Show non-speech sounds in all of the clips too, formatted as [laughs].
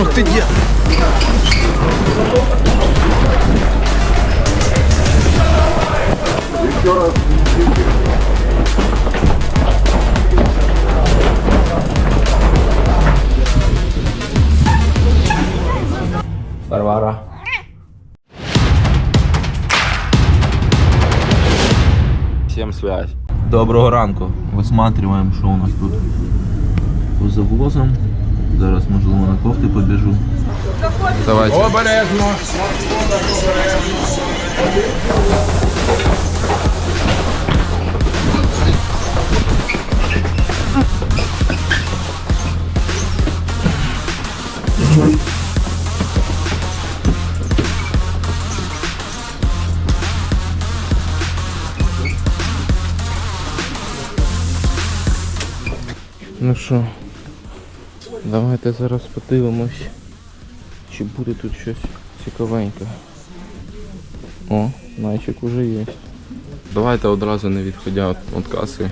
Ух ты, дед! Варвара. Всем связь. Доброго ранку. Висматриваємо, що у нас тут по завозам. Зараз можливо на кофти побіжу. Давайте. Обережно. Ну що, давайте зараз подивимось, чи буде тут щось цікавеньке. О, найчик уже є. Давайте одразу не відходя від, каси,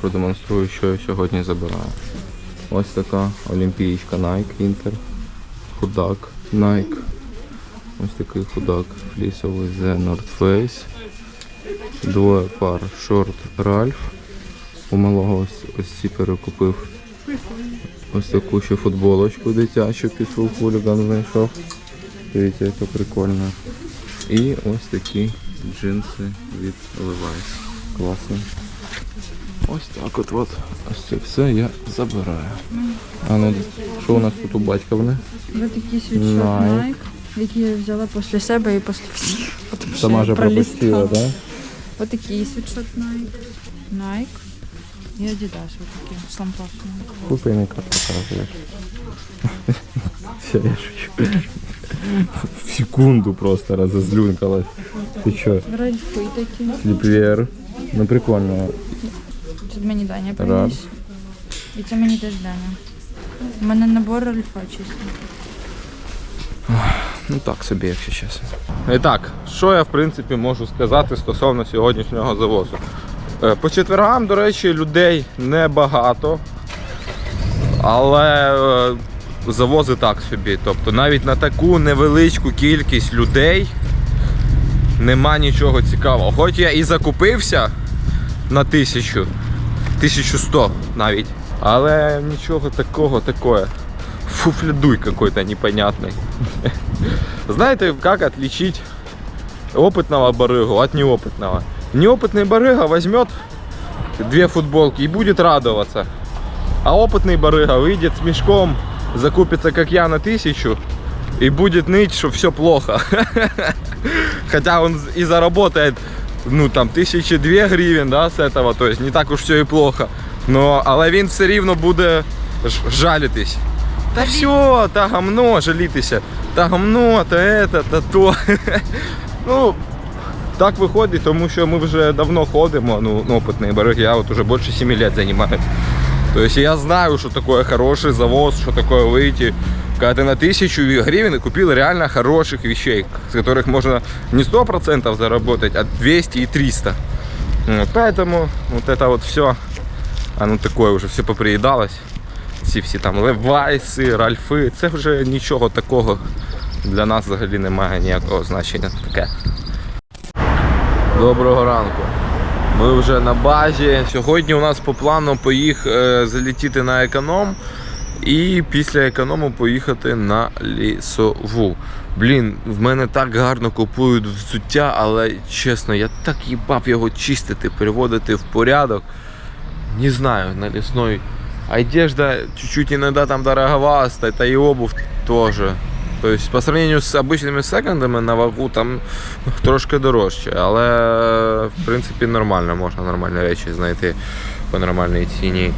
продемонструю, що я сьогодні забираю. Ось така олімпієчка Nike Inter. Худак Nike. Ось такий худак флісовий The North Face. Двоє пар шорт Ralph. У малого ось ці перекупив ось таку ще футболочку дитячу під хуліган знайшов. Дивіться, яка прикольна. І ось такі джинси від Levi's. Класно. Ось так от, от. Ось це все я забираю. А ну, що у нас тут у батьковне? Ось такий світшот Nike. Який я взяла після себе і після всіх. Сама же пропустила, так? Ось такий світшот Nike. Nike. І Adidas, з лампасом. Купи как показуєш. Все, я шучу. В [laughs] секунду просто разозлюнкалась. Ти чо? Ральфи такі. Сліпвер. Ну прикольно. Це мені Даня приніс. І це мені теж Даня. У мене набор Ральфа чисто. Ну так собі, якщо чесно. І так, що я в принципі можу сказати стосовно сьогоднішнього завозу? Е, По четвергам, до речі, людей небагато. Але е, завози так собі. Тобто навіть на таку невеличку кількість людей нема нічого цікавого. Хоч я і закупився на тисячу, 1100 навіть. Але нічого такого такое. Фуфлядуй какой-то непонятный. [laughs] Знаете, как отличить опытного барыгу от неопытного? Неопытный барыга возьмет две футболки и будет радоваться. А опытный барыга выйдет с мешком, закупится, как я, на тысячу и будет ныть, что все плохо. [laughs] Хотя он и заработает, ну там, тысячи две гривен, да, с этого, то есть не так уж все и плохо. Но, але він все рівно буде ж- жалітись. Та все, та гамно, жалітися. Та гамно, та это, та то. [laughs] ну, так виходить, тому що ми вже давно ходимо, ну, ну опитний берег, я от уже більше 7 лет займаюсь. То есть я знаю, что такое хороший завоз, что такое выйти. Когда ты на тысячу гривен купил реально хороших вещей, с которых можно не 100% заработать, а 200 и 300. Вот, Поэтому вот это вот все, оно такое уже все поприїдалось. Ці всі там левайси, ральфи, це вже нічого такого для нас взагалі немає ніякого значення. Таке. Доброго ранку. Ми вже на базі. Сьогодні у нас по плану поїх е, залетіти на економ і після економу поїхати на лісову. Блін, в мене так гарно купують взуття, але чесно, я так їбав його чистити, приводити в порядок. Не знаю, на лесной. Одежда чуть-чуть иногда там дороговастая, это и обувь тоже. То есть по сравнению з обычными секондами на вагу там трошки дорожче, але в принципі нормально, можна нормальні речі знайти по нормальній ціні.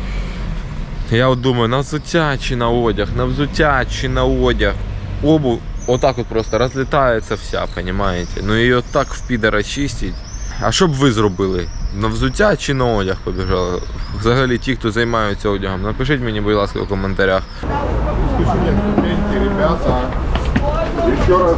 Я от думаю, на взуття чи на одяг, на взуття чи на одяг. Обувь отак от просто розлітається вся, понимаете? Ну її так в підера чистить. А що б ви зробили? На взуття чи на одяг побіжали? Взагалі ті, хто займаються одягом, напишіть мені, будь ласка, в коментарях. Ребята. Еще раз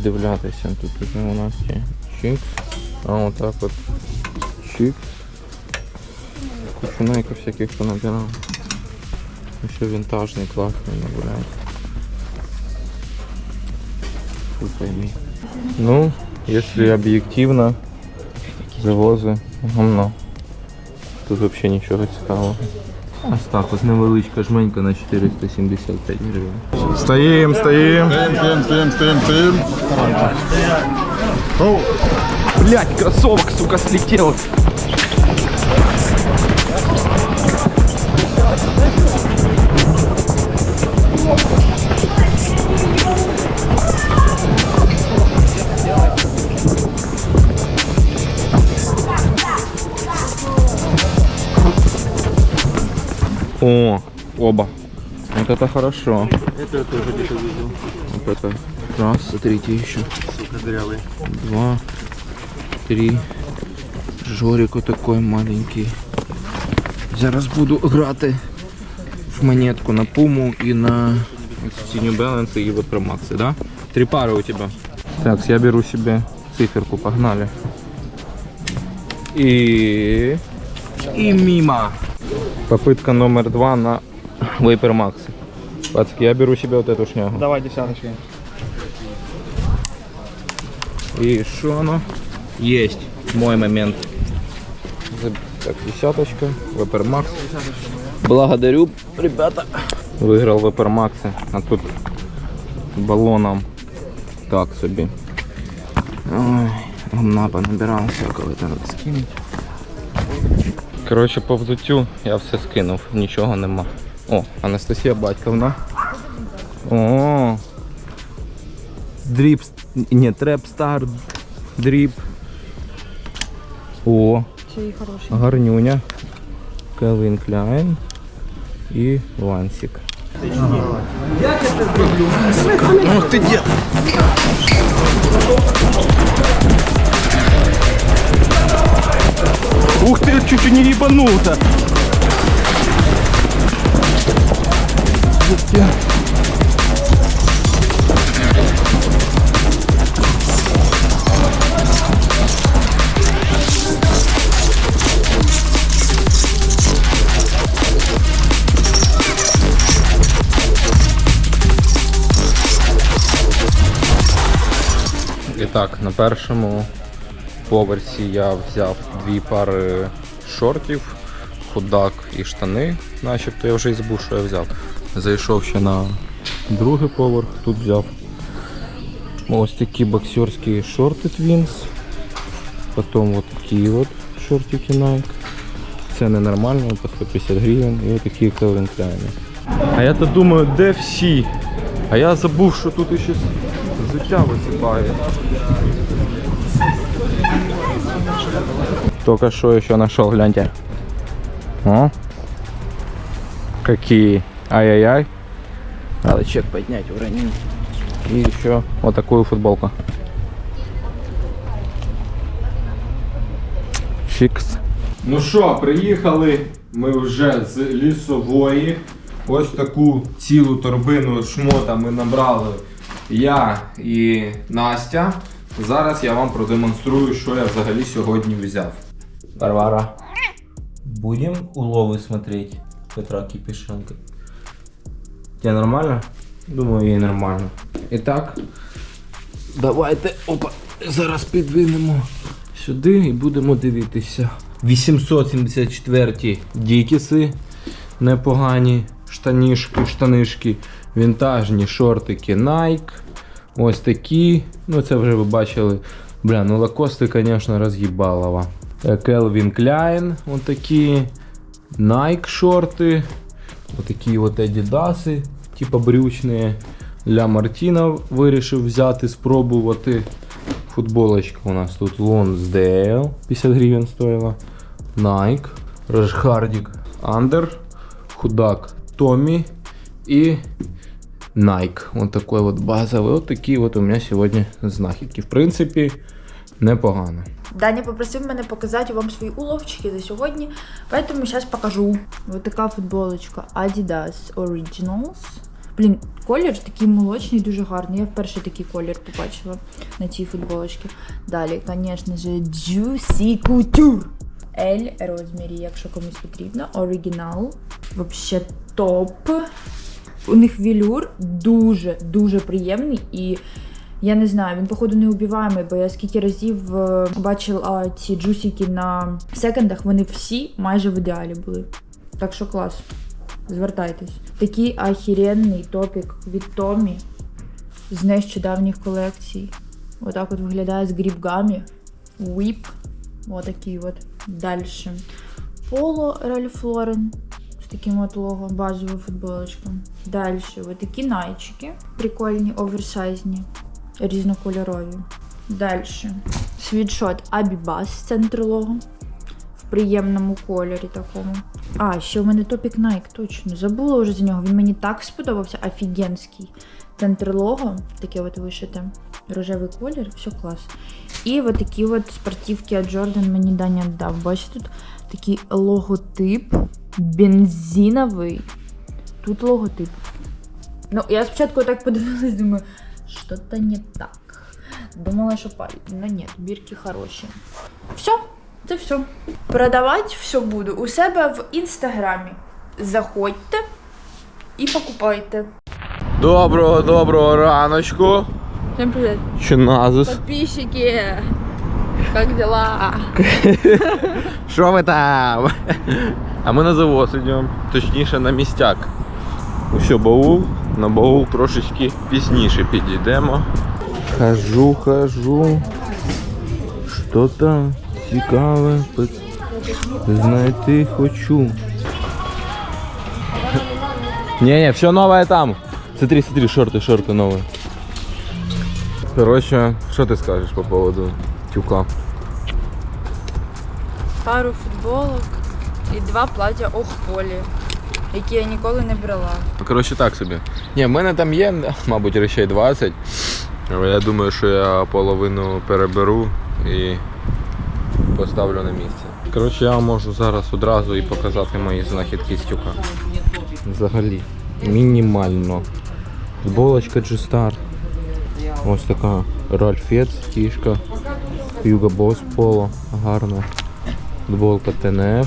передивлятися. Тут уже у нас є чикс. А отак от чикс. Кучу найків всяких понабирав. Ще вінтажний, класний набирають. Хуй пойми. Ну, если объективно, завози гамно. Тут взагалі нічого цікавого. Ось так, ось невеличка жменька на 475 гривень. Стоим, стоим. Стоим, стоим, стоим, стоим, стоим. Блять, кроссовок, сука, слетел. О, оба. Вот это хорошо. Это тоже где-то видел. Вот это. Раз, смотрите еще. Сука, дырявый. Два, три. Жорик такой маленький. Зараз буду грати в монетку на Пуму і на ці New Balance і вот про Макси, да? Три пары у тебя. Так, я беру себе циферку, погнали. И... И мимо. Попытка номер два на Vapor Max. Пацки, я беру себе вот эту шнягу. Давай десяточки. И что оно? Есть. Мой момент. Так, десяточка. Вепер Макс. Благодарю, ребята. Выиграл Вепер Макса. А тут баллоном так собі. Ой, гумна понабирав всякого там скинуть. Коротше, по взуттю я все скинув, нічого нема. О, Анастасія Батьковна. О, Дріп, ні, треп стар, дріп. О, гарнюня. Келвін Кляйн і Вансік. Ух ти дід! Ух ты, чуть-чуть не ебанул-то. І так, на першому поверсі я взяв дві пари шортів, худак і штани, начебто я вже й забув, що я взяв. Зайшов ще на другий поверх, тут взяв ось такі боксерські шорти Twins. Потім от такі от шортики Nike. Це ненормально, по 150 гривень і отакі Calvin Klein. А я то думаю, де всі? А я забув, що тут ще взуття висипає. Только что еще нашел, гляньте. О, какие. Ай-яй-яй. Надо чек поднять, уронил. И еще вот такую футболку. Фікс. Ну що, приїхали ми вже з лісової. Ось таку цілу торбину шмота ми набрали я і Настя. Зараз я вам продемонструю, що я взагалі сьогодні взяв. Варвара. Будем уловы смотреть Петра Кипишенко. Тебе нормально? Думаю, їй нормально. І так, давайте опа, зараз підвинемо сюди і будемо дивитися. 874 дікіси непогані, штанішки, штанишки, вінтажні шортики Nike. Ось такі. Ну це вже ви бачили. Бля, ну лакости, звісно, роз'їбалова. Келвін Кляйн, ось такі. Nike шорти. Ось такі от Adidas, типа брючні. Ля Мартіна вирішив взяти, спробувати. Футболочка у нас тут Lonsdale 50 гривень стоїла. Nike, Рашхардік Under, Худак Томі і Nike. Вот такой вот базовый. Вот такие вот у меня сегодня знахідки. В принципі, непогано. Даня попросив мене показати вам свої уловчики за сьогодні, поэтому сейчас покажу. Вот така футболочка Adidas Originals. Блін, колір, такий молочний, дуже гарний. Я вперше такий колір побачила на цій футболочці. Далі, звісно ж, Juicy Couture. L розмірі, якщо комусь потрібно. Оригінал. Вообще топ. У них велюр дуже-дуже приємний і. Я не знаю, він, походу, не убиваємий, бо я скільки разів е, бачила ці джусики на секондах, вони всі майже в ідеалі були. Так що клас. Звертайтесь. Такий ахіренний топік від Томі з нещодавніх колекцій. Отак от виглядає з грібгами. Whip. Отакий от. Далі. Поло Ральф Лорен. З таким от лого, базова футболочка. Далі. Отакі найчики. Прикольні, оверсайзні, різнокольорові. Далі. Світшот Абібас з центру лого. В приємному кольорі такому. А, ще у мене топік Nike, точно. Забула вже за нього. Він мені так сподобався, офігенський. Центр лого, таке от вишите. Рожевий колір, все клас. І от такі от спортивки від Jordan мені Даня дав. Бачите, тут такий логотип бензиновий. Тут логотип. Ну, я спочатку так подивилась, думаю, що-то не так. Думала, що паль. Ну ні, бірки хороші. Все, це все. Продавати все буду у себе в інстаграмі. Заходьте і покупайте. Доброго, доброго раночку. Всем привет. Чи назис? Подписчики, как дела? [laughs] Що ви там? А ми на завоз йдемо, точніше на містяк. Ось баул, на баул трошечки пізніше підійдемо. Хожу, хожу. Що там цікаве знайти хочу. Не-не, все новое там. Смотри, смотри, шорты, шорты новые. Короче, что ты скажешь по поводу тюка? Пару футболок і два плаття охполі, Які я ніколи не брала. Ну, Коротше, так собі. Ні, в мене там є, мабуть, речей 20. Але я думаю, що я половину переберу і поставлю на місце. Коротше, я можу зараз одразу і показати мої знахідки з тюка. Взагалі, мінімально. Футболочка G-Star. Ось така Ральфец, кішка. Hugo Boss Polo, гарна. Футболка TNF.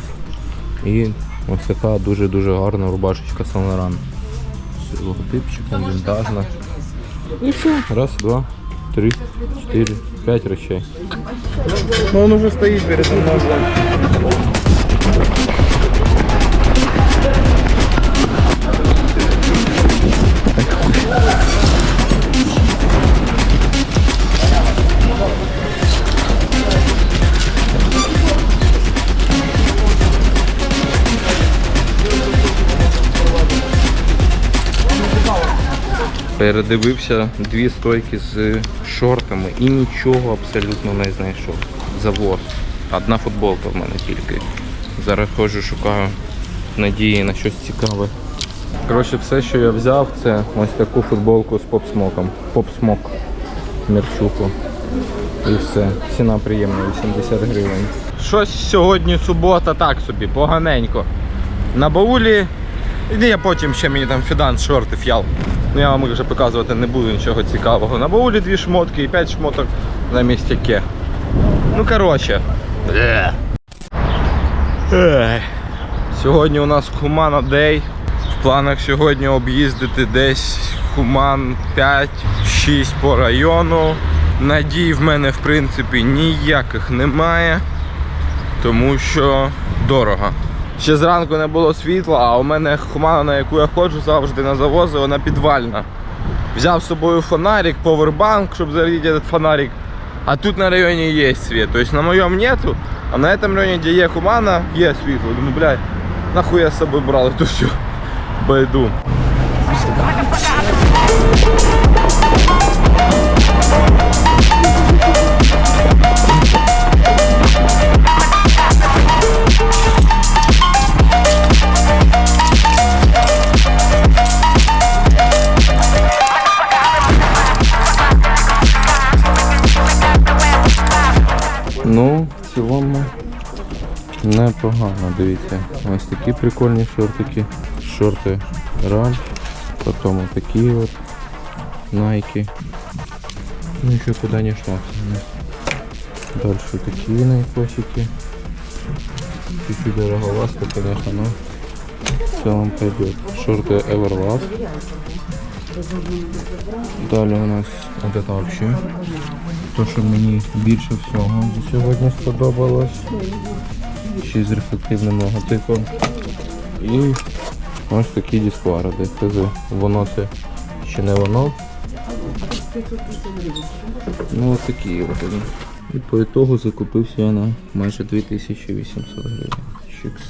І ось така дуже-дуже гарна рубашечка. З логотипчиком, вінтажна. І все. Раз, два, три, чотири, п'ять речей. Ну він уже стоїть перед мной. Передивився дві стойки з шортами і нічого абсолютно не знайшов. Завоз. Одна футболка в мене тільки. Зараз ходжу, шукаю надії на щось цікаве. Коротше, все, що я взяв, це ось таку футболку з попсмоком. Попсмок. Мерчуку. І все. Ціна приємна, 80 гривень. Щось сьогодні субота, так собі, поганенько. На баулі. І я потім ще мені там фідан шорти фіал. Ну я вам вже показувати не буду нічого цікавого. На баулі дві шмотки і п'ять шмоток на місці ке. Ну коротше. Сьогодні у нас Хумана Дей. В планах сьогодні об'їздити десь Хуман 5-6 по району. Надій в мене в принципі ніяких немає, тому що дорого. Ще зранку не було світла, а у мене хумана, на яку я ходжу завжди на завози, вона підвальна. Взяв з собою фонарик, повербанк, щоб зарядити этот фонарик. А тут на районі є світ. Тобто на моєму нету, а на цьому районі, де є хумана, є світло. Думаю, блядь, нахуй я з собою брав ту всю байду. Ну, в цілому непогано, дивіться. Ось такі прикольні шортики. Шорти Ральф. Потом вот такие вот найки. Ну еще куда не шло. Дальше такие найкосики. Чуть-чуть дороговасто, конечно, но в целом пойдет. Шорты Everlast. Далі у нас от вообще. То, що мені більше всього сьогодні сподобалось. Ще з рефлективним логотипом. І ось такі дисквари. Десь ТЗ. Воно це ще не воно. Ну ось такі от вони. І по ітогу закупився я на майже 2800 гривень. Чикс.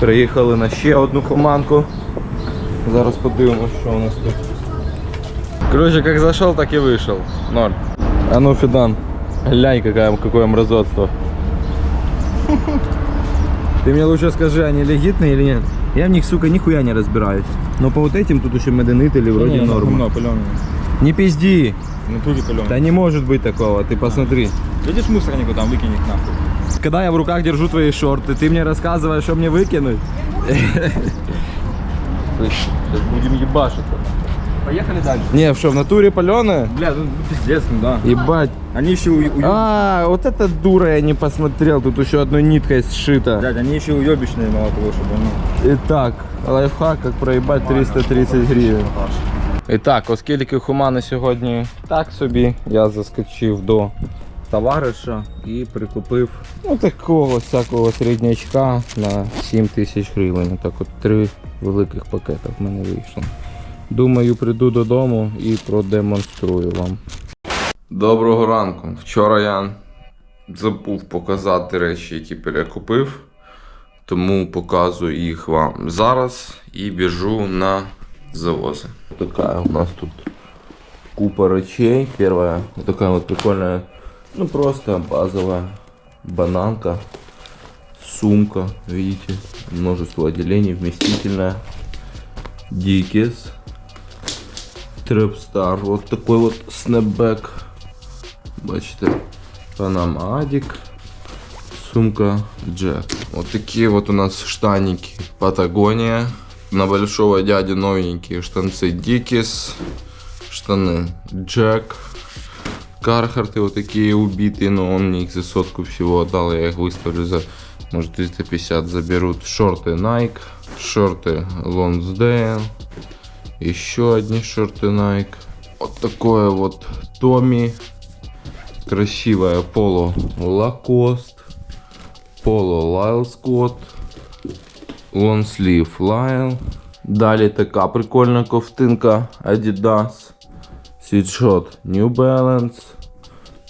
Приїхали на ще одну команку. Зараз подивимось, що у нас тут. Короче, как зашел, так и вышел. Ноль. А ну, Фидан, глянь, какая, какое мразотство. Ты мне лучше скажи, они легитные или нет? Я в них, сука, нихуя не разбираюсь. Но по вот этим тут еще меденители вроде норма. Не пизди. В натуре паленый. Да не может быть такого, ты посмотри. Видишь мусорнику там, выкинь их нахуй. Когда я в руках держу твои шорты, ты мне рассказываешь, что мне выкинуть? Сейчас будем ебашиться. Поехали дальше. Не, что, в натуре паленые? Бля, ну пиздец, ну да. Ебать. Они еще у, у- А, вот это дура я не посмотрел, тут еще одной ниткой сшито. Блядь, они еще уебищные, мало того, чтобы ну. Итак, лайфхак, як проїбати 330 гривень. І так, оскільки Хумани сьогодні так собі, я заскочив до товариша і прикупив ну, такого всякого середнячка на 7 тисяч гривень. Так от три великих пакета в мене вийшло. Думаю, прийду додому і продемонструю вам. Доброго ранку. Вчора я забув показати речі, які перекупив. Тому показую їх вам зараз і біжу на завози. Такая у нас тут купа речей. Первая вот такая вот прикольная, ну просто базовая бананка, сумка, видите, множество отделений, вместительная. Дикис, Трепстар, вот такой вот снэпбэк. Бачите, Панама сумка Джек. Вот такие вот у нас штаники Патагония. На большого дяди новенькие штанцы Дикис. Штаны Джек. Кархарты вот такие убитые, но он мне их за сотку всего отдал. Я их выставлю за, может, 350 заберут. Шорты Nike. Шорты Lonsdale. Еще одни шорты Nike. Вот такое вот Томми. Красивая поло Lacoste. Поло Lyle Scott. Лонслів Lyle. Далі така прикольна ковтинка Adidas. Світшот New Balance.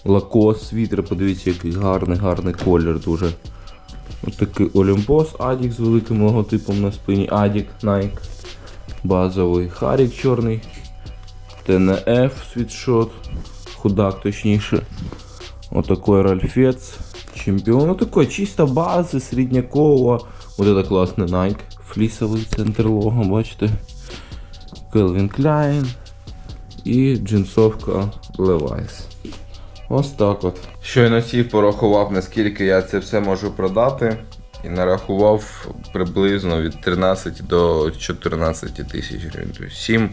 Lacoste світер, подивіться, який гарний, гарний колір дуже. Ось такий Olympus Adік з великим логотипом на спині. Adік Nike. Базовий Харік чорний. ТНФ світшот. Худак точніше. Отакой Ральфец. Чемпіон. Ну такой чисто бази, середнякова. Вот это классный Nike. Флісовий центр лого, бачите. Calvin Klein. І джинсовка Levi's. Ось так от. Щойно сів порахував, наскільки я це все можу продати. І нарахував приблизно від 13 до 14 тисяч гривень. Тобто 7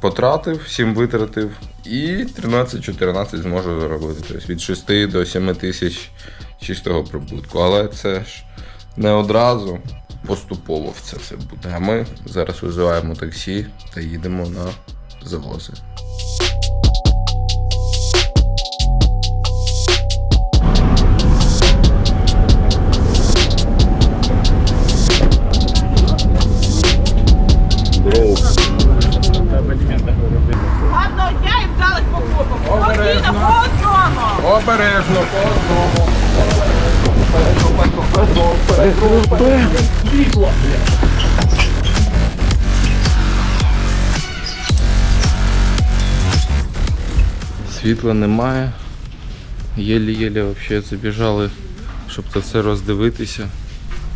потратив, 7 витратив і 13-14 зможу заробити. Тобто від 6 до 7 тисяч чистого прибутку. Але це ж не одразу, поступово в це все буде. А ми зараз визиваємо таксі та їдемо на завози. Обережно, по одному. Світла немає. Єлі-єлі вообще забіжали, щоб це все роздивитися.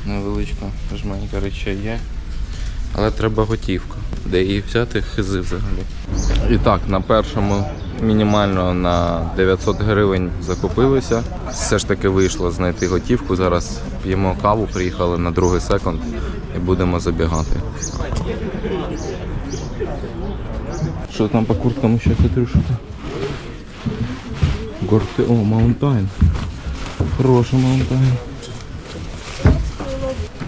Невеличка жменька речей є. Але треба готівка. Де її взяти, хизи взагалі. І так, на першому мінімально на 900 гривень закупилися. Все ж таки вийшло знайти готівку. Зараз п'ємо каву, приїхали на другий секунд і будемо забігати. Що там по курткам ще що? Горти, о, Маунтайн. Хороший Маунтайн.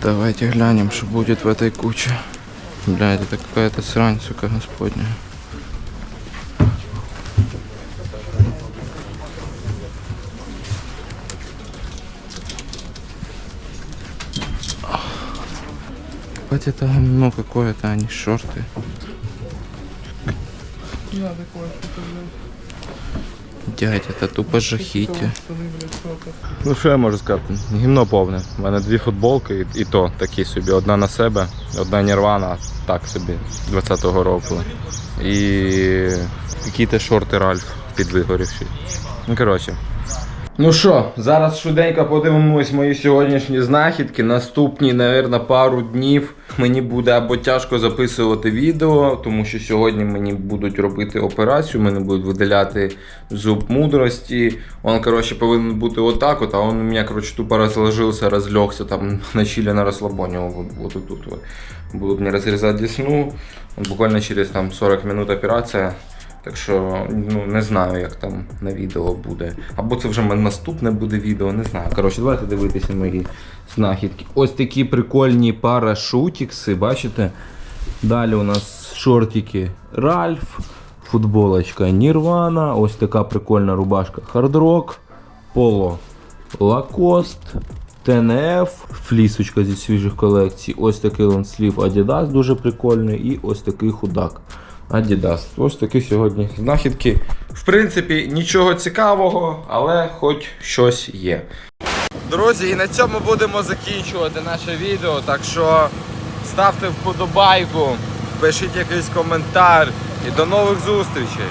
Давайте глянем, что будет в этой куче. Блядь, это какая-то срань, сука, господня. Хоть это говно какое-то, а не шорты. Дядь, это тупо жахіття. Ну що я можу сказати? Гімно повне. У мене дві футболки і, і то такі собі. Одна на себе, одна нірвана, так собі, 20-го року. І якісь шорти Ральф підвигорівші. Ну коротше. Ну що, зараз швиденько подивимось мої сьогоднішні знахідки. Наступні, напевно, пару днів мені буде або тяжко записувати відео, тому що сьогодні мені будуть робити операцію, мене будуть видаляти зуб мудрості. Он, коротше, повинен бути отак, от, а он у мене, коротше, тупо розложився, розлегся там [laughs] на чилі на розслабоні. Вот, тут вот. Будут мне разрезать десну. Буквально через там 40 минут операція. Так що ну не знаю, як там на відео буде. Або це вже наступне буде відео, не знаю. Коротше, давайте дивитися мої знахідки. Ось такі прикольні парашутікси, бачите? Далі у нас шортики Ральф, футболочка Нірвана, ось така прикольна рубашка Rock, поло Лакост, ТНФ, флісочка зі свіжих колекцій, ось такий лонслів Adidas дуже прикольний, і ось такий худак. Adidas. Ось такі сьогодні знахідки. В принципі, нічого цікавого, але хоч щось є. Друзі, і на цьому будемо закінчувати наше відео. Так що ставте вподобайку, пишіть якийсь коментар і до нових зустрічей.